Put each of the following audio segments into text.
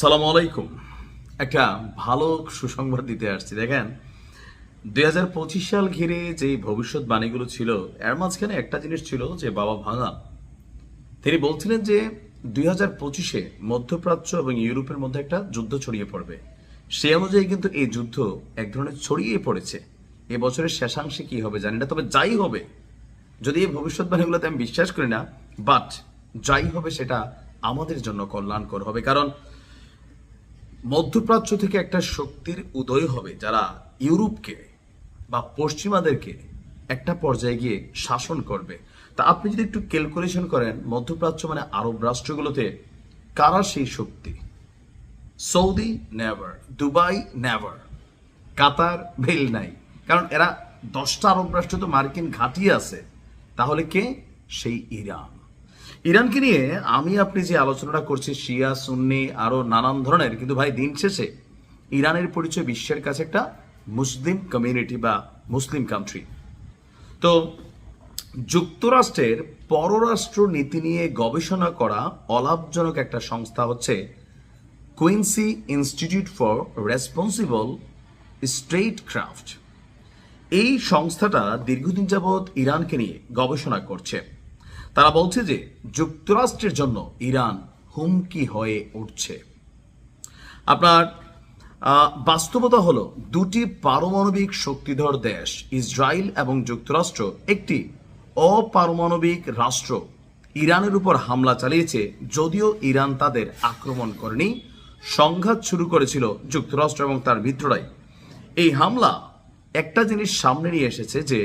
সালাম আলাইকুম। একটা ভালো সুসংবাদ দিতে আসছি, দেখেন। দুই হাজার পঁচিশ সাল ঘিরে যে ভবিষ্যৎবাণীগুলো ছিল, এর মাঝখানে একটা জিনিস ছিল যে বাবা ভাঙা। তিনি বলছিলেন যে দুই হাজার পঁচিশে মধ্যপ্রাচ্য এবং ইউরোপের মধ্যে একটা যুদ্ধ ছড়িয়ে পড়বে। সে অনুযায়ী কিন্তু এই যুদ্ধ এক ধরনের ছড়িয়ে পড়েছে। এ বছরের শেষাংশে কি হবে জানি না, তবে যাই হবে, যদি এই ভবিষ্যৎবাণীগুলোতে আমি বিশ্বাস করি না বাট যাই হবে সেটা আমাদের জন্য কল্যাণকর হবে। কারণ মধ্যপ্রাচ্য থেকে একটা শক্তির উদয় হবে যারা ইউরোপকে বা পশ্চিমাদেরকে একটা পর্যায়ে গিয়ে শাসন করবে। তা আপনি যদি একটু ক্যালকুলেশন করেন, মধ্যপ্রাচ্য মানে আরব রাষ্ট্রগুলোতে কারা সেই শক্তি? Saudi never Dubai never Qatar ভেল নাই। কারণ এরা দশটা আরব রাষ্ট্র তো মার্কিন ঘাঁটি আছে। তাহলে কে? সেই ইরান। ইরানকে নিয়ে আমি আপনি যে আলোচনাটা করছি শিয়া, সুন্নি, আরও নানান ধরনের, কিন্তু ভাই দিন শেষে ইরানের পরিচয় বিশ্বের কাছে একটা মুসলিম কমিউনিটি বা মুসলিম কান্ট্রি তো যুক্তরাষ্ট্রের পররাষ্ট্র নীতি নিয়ে গবেষণা করা অলাভজনক একটা সংস্থা হচ্ছে Quincy Institute for Responsible Statecraft এই সংস্থাটা দীর্ঘদিন যাবৎ ইরানকে নিয়ে গবেষণা করছে। তারা বলছে যে যুক্তরাষ্ট্রের জন্য ইরান হুমকি হয়ে উঠছে। আপনার বাস্তবতা হলো দুটি পারমাণবিক শক্তিধর দেশ, ইসরায়েল এবং যুক্তরাষ্ট্র, একটি অপারমাণবিক রাষ্ট্র। ইরানের উপর হামলা চালিয়েছে যদিও ইরান তাদের আক্রমণ করেনি। সংঘাত শুরু করেছিল যুক্তরাষ্ট্র এবং তার মিত্ররাই। এই হামলা একটা জিনিস সামনে নিয়ে এসেছে যে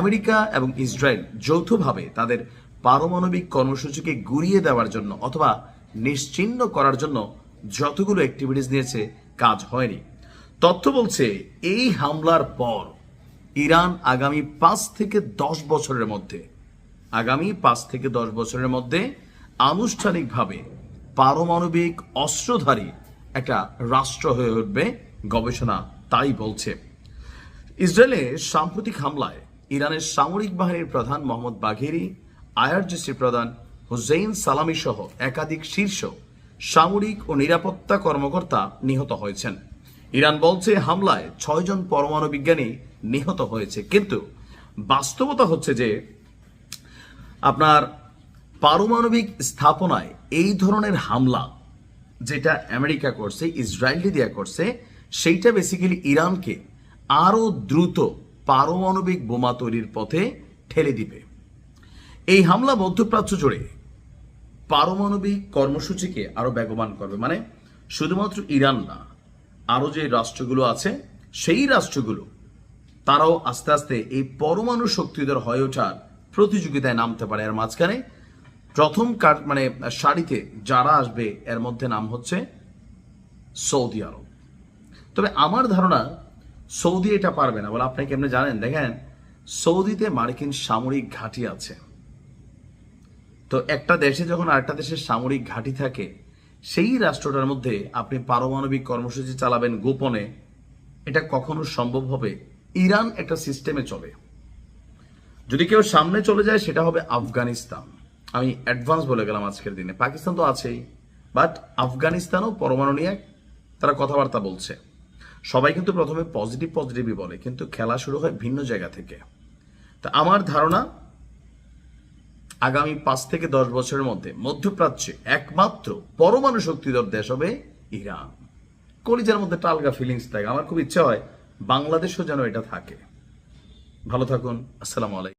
আমেরিকা এবং ইসরায়েল যৌথভাবে তাদের পারমাণবিক কর্মসূচিকে গুড়িয়ে দেওয়ার জন্য অথবা নিশ্চিহ্ন করার জন্য যতগুলো অ্যাক্টিভিটিস নিয়েছে কাজ হয়নি। তথ্য বলছে, এই হামলার পর ইরান আগামী পাঁচ থেকে দশ বছরের মধ্যে, আগামী পাঁচ থেকে দশ বছরের মধ্যে আনুষ্ঠানিকভাবে পারমাণবিক অস্ত্রধারী একটা রাষ্ট্র হয়ে উঠবে গবেষণা তাই বলছে। ইসরায়েলের সাম্প্রতিক হামলায় ইরানের সামরিক বাহিনীর প্রধান মোহাম্মদ বাঘেরি আইআরজিসির প্রধান হুসেইন সালামি সহ একাধিক শীর্ষ সামরিক ও নিরাপত্তা কর্মকর্তা নিহত হয়েছেন। ইরান বলছে হামলায় ছয়জন পরমাণু বিজ্ঞানী নিহত হয়েছে। কিন্তু বাস্তবতা হচ্ছে যে আপনার পারমাণবিক স্থাপনায় এই ধরনের হামলা যেটা আমেরিকা করছে ইসরায়েলি দিয়া করছে, সেইটা বেসিক্যালি ইরানকে আরও দ্রুত পারমাণবিক বোমা তৈরির পথে ঠেলে দিবে। এই হামলা মধ্যপ্রাচ্য জুড়ে পারমাণবিক কর্মসূচিকে আরও বেগবান করবে। মানে শুধুমাত্র ইরান না, আরও যে রাষ্ট্রগুলো আছে, সেই রাষ্ট্রগুলো, তারাও আস্তে আস্তে এই পরমাণু শক্তিধর হয়ে ওঠার প্রতিযোগিতায় নামতে পারে। এর মাঝখানে প্রথম কার মানে সারিতে যারা আসবে, এর মধ্যে নাম হচ্ছে সৌদি আরব। তবে আমার ধারণা, সৌদি এটা পারবে না। বলে, আপনি কেমনে জানেন? দেখেন, সৌদিতে মার্কিন সামরিক ঘাঁটি আছে। তো একটা দেশে যখন আরেকটা দেশের সামরিক ঘাঁটি থাকে, সেই রাষ্ট্রটার মধ্যে আপনি পারমাণবিক কর্মসূচি চালাবেন গোপনে, এটা কখনো সম্ভব হবে? ইরান একটা সিস্টেমে চলে। যদি কেউ সামনে চলে যায়, সেটা হবে আফগানিস্তান। আমি অ্যাডভান্স বলে গেলাম আজকের দিনে। পাকিস্তান তো আছেই বাট আফগানিস্তানও পরমাণু নিয়ে তারা কথাবার্তা বলছে। সবাই কিন্তু প্রথমে পজিটিভ পজিটিভই বলে, কিন্তু খেলা শুরু হয় ভিন্ন জায়গা থেকে। তা আমার ধারণা আগামী পাঁচ থেকে দশ বছরের মধ্যে মধ্যপ্রাচ্যে একমাত্র পরমাণু শক্তিধর দেশ হবে ইরান। কলিজার মধ্যে টালগা ফিলিংস থাকে। আমার খুব ইচ্ছা হয় বাংলাদেশও যেন এটা থাকে। ভালো থাকুন। আসসালামু আলাইকুম।